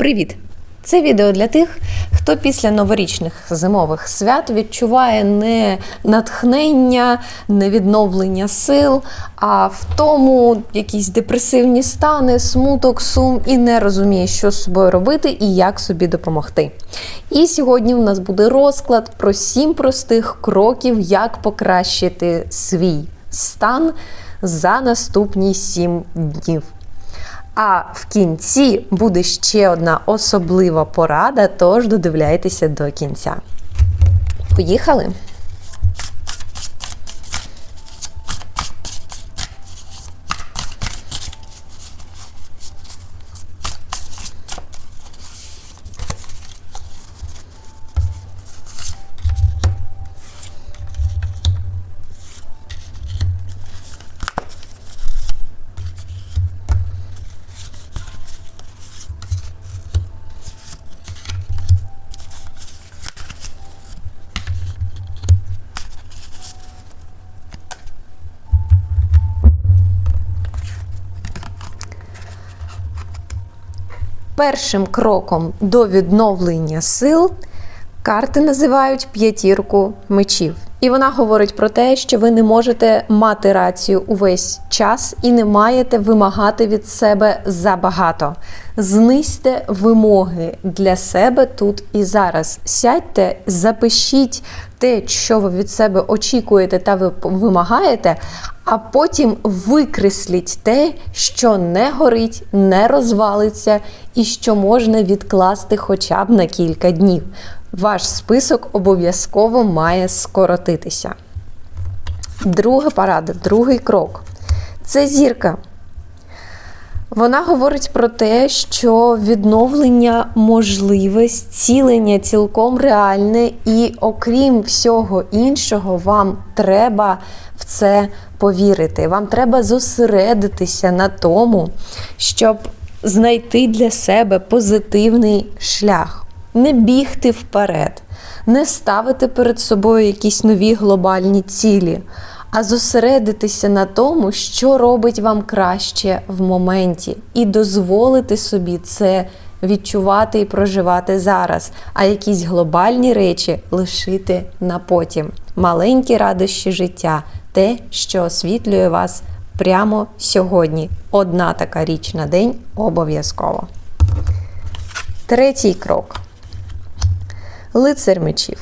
Привіт! Це відео для тих, хто після новорічних зимових свят відчуває не натхнення, не відновлення сил, а в тому якісь депресивні стани, смуток, сум і не розуміє, що з собою робити і як собі допомогти. І сьогодні у нас буде розклад про сім простих кроків, як покращити свій стан за наступні сім днів. А в кінці буде ще одна особлива порада, тож додивляйтеся до кінця. Поїхали! Першим кроком до відновлення сил карти називають п'ятірку мечів. І вона говорить про те, що ви не можете мати рацію увесь час і не маєте вимагати від себе забагато. Знизьте вимоги для себе тут і зараз. Сядьте, запишіть те, що ви від себе очікуєте та ви вимагаєте, а потім викресліть те, що не горить, не розвалиться і що можна відкласти хоча б на кілька днів. Ваш список обов'язково має скоротитися. Друга порада, другий крок це зірка. Вона говорить про те, що відновлення можливе, зцілення цілком реальне, і окрім всього іншого, вам треба в це повірити. Вам треба зосередитися на тому, щоб знайти для себе позитивний шлях, не бігти вперед, не ставити перед собою якісь нові глобальні цілі а зосередитися на тому, що робить вам краще в моменті, і дозволити собі це відчувати і проживати зараз, а якісь глобальні речі лишити на потім. Маленькі радощі життя, те, що освітлює вас прямо сьогодні. Одна така річ на день обов'язково. Третій крок. Лицар мечів.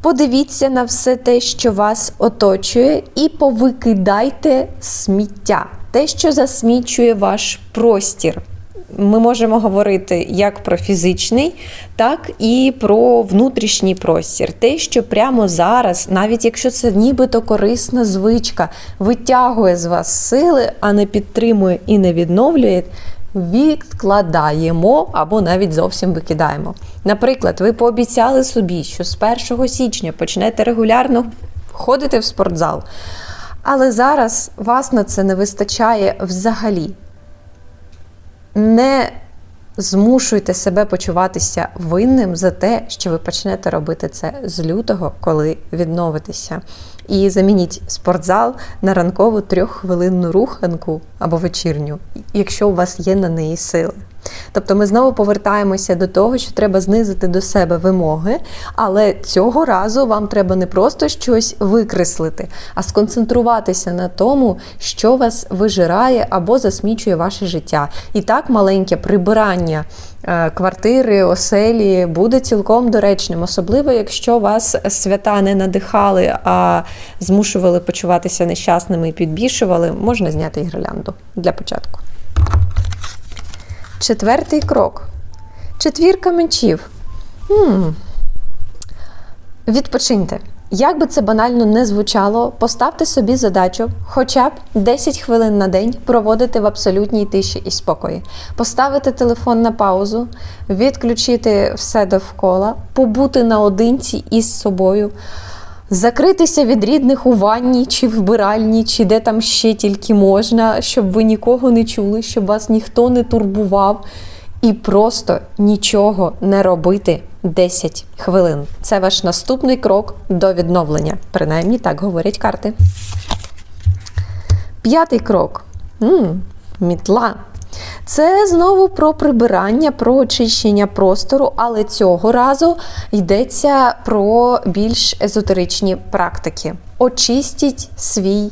Подивіться на все те, що вас оточує, і повикидайте сміття, те, що засмічує ваш простір. Ми можемо говорити як про фізичний, так і про внутрішній простір. Те, що прямо зараз, навіть якщо це нібито корисна звичка, витягує з вас сили, а не підтримує і не відновлює, відкладаємо або навіть зовсім викидаємо. Наприклад, ви пообіцяли собі, що з 1 січня почнете регулярно ходити в спортзал, але зараз вас на це не вистачає взагалі. Не змушуйте себе почуватися винним за те, що ви почнете робити це з лютого, коли відновитеся. І замініть спортзал на ранкову трьоххвилинну руханку або вечірню, якщо у вас є на неї сили. Тобто ми знову повертаємося до того, що треба знизити до себе вимоги, але цього разу вам треба не просто щось викреслити, а сконцентруватися на тому, що вас вижирає або засмічує ваше життя. І так маленьке прибирання. Е, квартири, оселі буде цілком доречним, особливо якщо вас свята не надихали, а змушували почуватися нещасними і підбільшували, можна зняти гірлянду для початку. Четвертий крок. Четвірка мечів. Хм. Відпочиньте. Як би це банально не звучало, поставте собі задачу хоча б 10 хвилин на день проводити в абсолютній тиші і спокої, поставити телефон на паузу, відключити все довкола, побути наодинці із собою, закритися від рідних у ванні чи вбиральні, чи де там ще тільки можна, щоб ви нікого не чули, щоб вас ніхто не турбував. І просто нічого не робити 10 хвилин. Це ваш наступний крок до відновлення. Принаймні так говорять карти. П'ятий крок. М -м, мітла. Це знову про прибирання, про очищення простору, але цього разу йдеться про більш езотеричні практики. Очистіть свій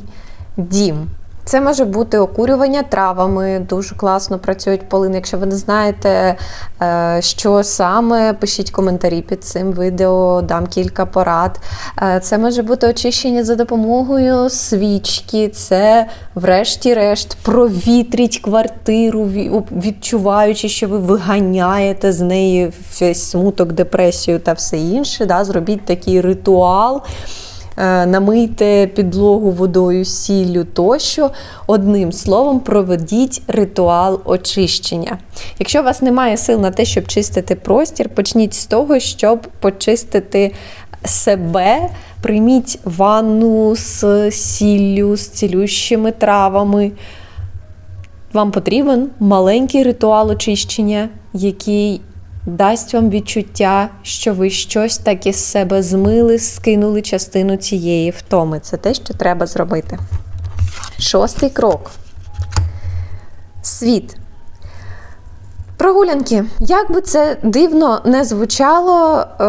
дім. Це може бути окурювання травами, дуже класно працюють полини. Якщо ви не знаєте, е, що саме, пишіть коментарі під цим відео, дам кілька порад. Е, Це може бути очищення за допомогою свічки, це, врешті-решт, провітріть квартиру, відчуваючи, що ви виганяєте з неї весь смуток, депресію та все інше. Да? Зробіть такий ритуал. Е, намийте підлогу водою, сіллю тощо. Одним словом, проведіть ритуал очищення. Якщо у вас немає сил на те, щоб чистити простір, почніть з того, щоб почистити себе. Прийміть ванну з сіллю, з цілющими травами. Вам потрібен маленький ритуал очищення, який дасть вам відчуття, що ви щось таке з себе змили, скинули частину цієї втоми. Це те, що треба зробити. Шостий крок. Світ. Прогулянки. Як би це дивно не звучало, е,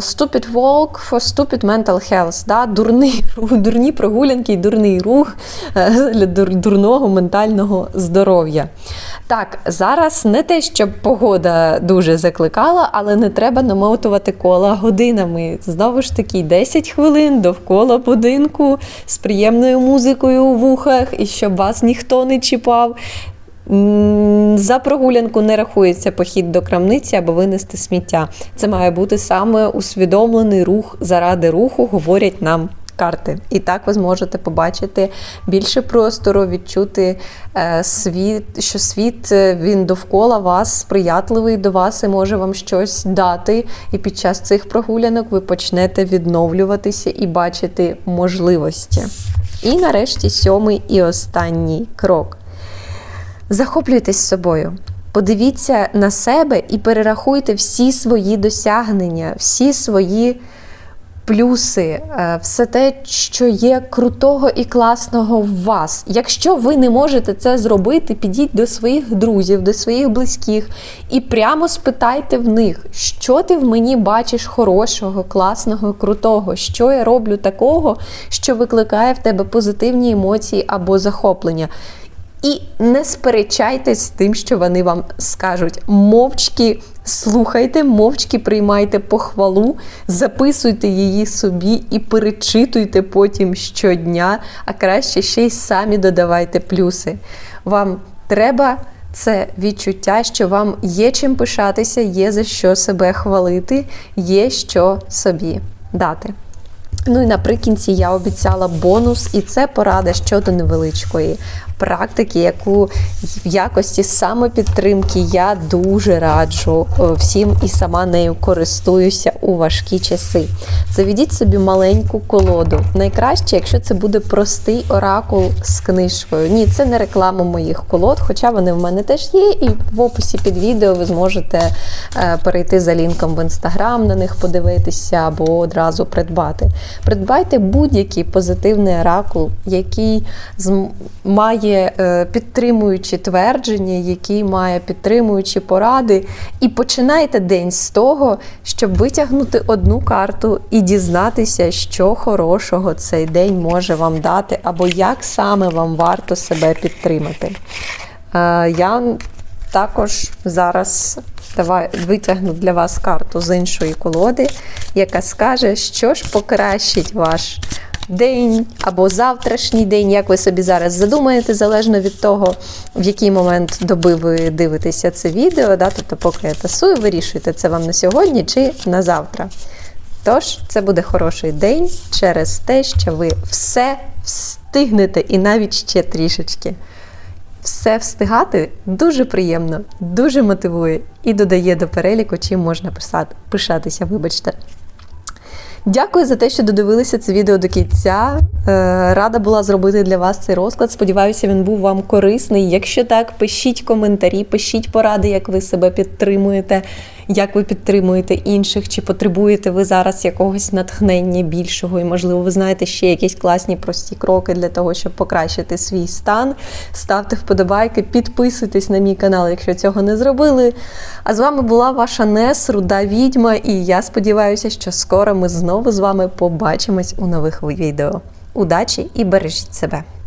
stupid walk for stupid mental health. Да? Дурний, дурні прогулянки і дурний рух е, для дурного ментального здоров'я. Так, зараз не те, щоб погода дуже закликала, але не треба намотувати кола годинами. Знову ж таки, 10 хвилин довкола будинку з приємною музикою у вухах, і щоб вас ніхто не чіпав. За прогулянку не рахується похід до крамниці або винести сміття. Це має бути саме усвідомлений рух заради руху, говорять нам карти. І так ви зможете побачити більше простору, відчути е, світ, що світ е, він довкола вас сприятливий до вас і може вам щось дати. І під час цих прогулянок ви почнете відновлюватися і бачити можливості. І нарешті сьомий і останній крок. Захоплюйтесь собою. Подивіться на себе і перерахуйте всі свої досягнення, всі свої плюси, е, все те, що є крутого і класного в вас. Якщо ви не можете це зробити, підіть до своїх друзів, до своїх близьких і прямо спитайте в них, що ти в мені бачиш хорошого, класного, крутого, що я роблю такого, що викликає в тебе позитивні емоції або захоплення. І не сперечайтесь з тим, що вони вам скажуть. Мовчки слухайте, мовчки приймайте похвалу, записуйте її собі і перечитуйте потім щодня, а краще ще й самі додавайте плюси. Вам треба це відчуття, що вам є чим пишатися, є за що себе хвалити, є що собі дати. Ну і наприкінці я обіцяла бонус, і це порада щодо невеличкої практики, яку в якості самопідтримки я дуже раджу е, всім і сама нею користуюся у важкі часи. Заведіть собі маленьку колоду. Найкраще, якщо це буде простий оракул з книжкою. Ні, це не реклама моїх колод, хоча вони в мене теж є, і в описі під відео ви зможете е, перейти за лінком в інстаграм, на них подивитися або одразу придбати. Придбайте будь-який позитивний оракул, який зм- має е, підтримуючі твердження, який має підтримуючі поради. І починайте день з того, щоб витягнути одну карту і дізнатися, що хорошого цей день може вам дати, або як саме вам варто себе підтримати. Е, Я також зараз витягну для вас карту з іншої колоди, яка скаже, що ж покращить ваш день або завтрашній день, як ви собі зараз задумаєте, залежно від того, в який момент доби ви дивитеся це відео. Да? Тобто, поки я тасую, вирішуєте, це вам на сьогодні чи на завтра. Тож, це буде хороший день через те, що ви все встигнете і навіть ще трішечки. Все встигати дуже приємно, дуже мотивує і додає до переліку, чим можна писати, пишатися, вибачте. Дякую за те, що додивилися це відео до кінця. Е, Рада була зробити для вас цей розклад. Сподіваюся, він був вам корисний. Якщо так, пишіть коментарі, пишіть поради, як ви себе підтримуєте. Як ви підтримуєте інших, чи потребуєте ви зараз якогось натхнення більшого, і можливо, ви знаєте ще якісь класні прості кроки для того, щоб покращити свій стан. Ставте вподобайки, підписуйтесь на мій канал, якщо цього не зробили. А з вами була ваша Нес, руда відьма, і я сподіваюся, що скоро ми знову з вами побачимось у нових відео. Удачі і бережіть себе!